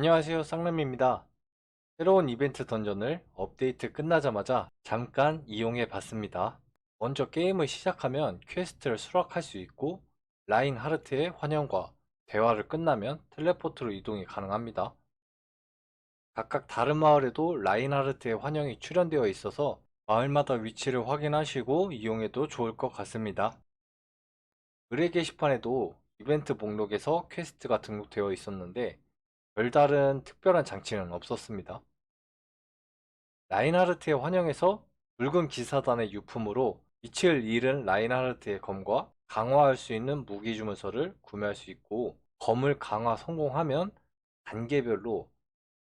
안녕하세요 쌍남입니다. 새로운 이벤트 던전을 업데이트 끝나자마자 잠깐 이용해 봤습니다. 먼저 게임을 시작하면 퀘스트를 수락할 수 있고 라인 하르트의 환영과 대화를 끝나면 텔레포트로 이동이 가능합니다. 각각 다른 마을에도 라인 하르트의 환영이 출연되어 있어서 마을마다 위치를 확인하시고 이용해도 좋을 것 같습니다. 의뢰 게시판에도 이벤트 목록에서 퀘스트가 등록되어 있었는데 별다른 특별한 장치는 없었습니다. 라인하르트의 환영에서 붉은 기사단의 유품으로 빛을 잃은 라인하르트의 검과 강화할 수 있는 무기 주문서를 구매할 수 있고 검을 강화 성공하면 단계별로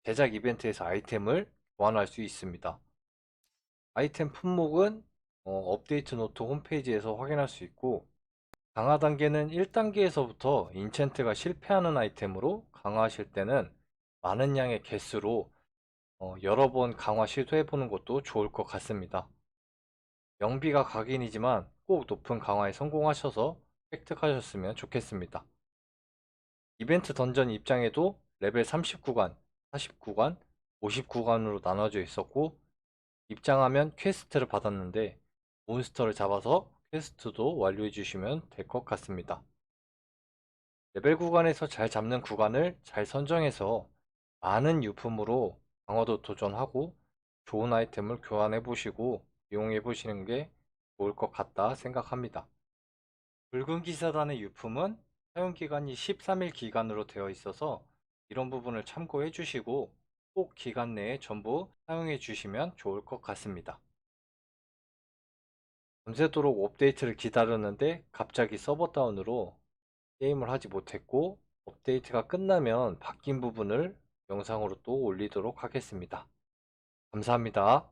제작 이벤트에서 아이템을 교환할 수 있습니다. 아이템 품목은 어, 업데이트 노트 홈페이지에서 확인할 수 있고 강화 단계는 1단계에서부터 인챈트가 실패하는 아이템으로 강화하실 때는 많은 양의 개수로 어, 여러 번 강화 시도해보는 것도 좋을 것 같습니다. 영비가 각인이지만 꼭 높은 강화에 성공하셔서 획득하셨으면 좋겠습니다. 이벤트 던전 입장에도 레벨 39관, 49관, 59관으로 나눠져 있었고 입장하면 퀘스트를 받았는데 몬스터를 잡아서 퀘스트도 완료해 주시면 될 것 같습니다. 레벨 구간에서 잘 잡는 구간을 잘 선정해서 많은 유품으로 강화도 도전하고 좋은 아이템을 교환해 보시고 이용해 보시는 게 좋을 것 같다 생각합니다. 붉은 기사단의 유품은 사용기간이 13일 기간으로 되어 있어서 이런 부분을 참고해 주시고 꼭 기간 내에 전부 사용해 주시면 좋을 것 같습니다. 밤새도록 업데이트를 기다렸는데 갑자기 서버 다운으로 게임을 하지 못했고 업데이트가 끝나면 바뀐 부분을 영상으로 또 올리도록 하겠습니다. 감사합니다.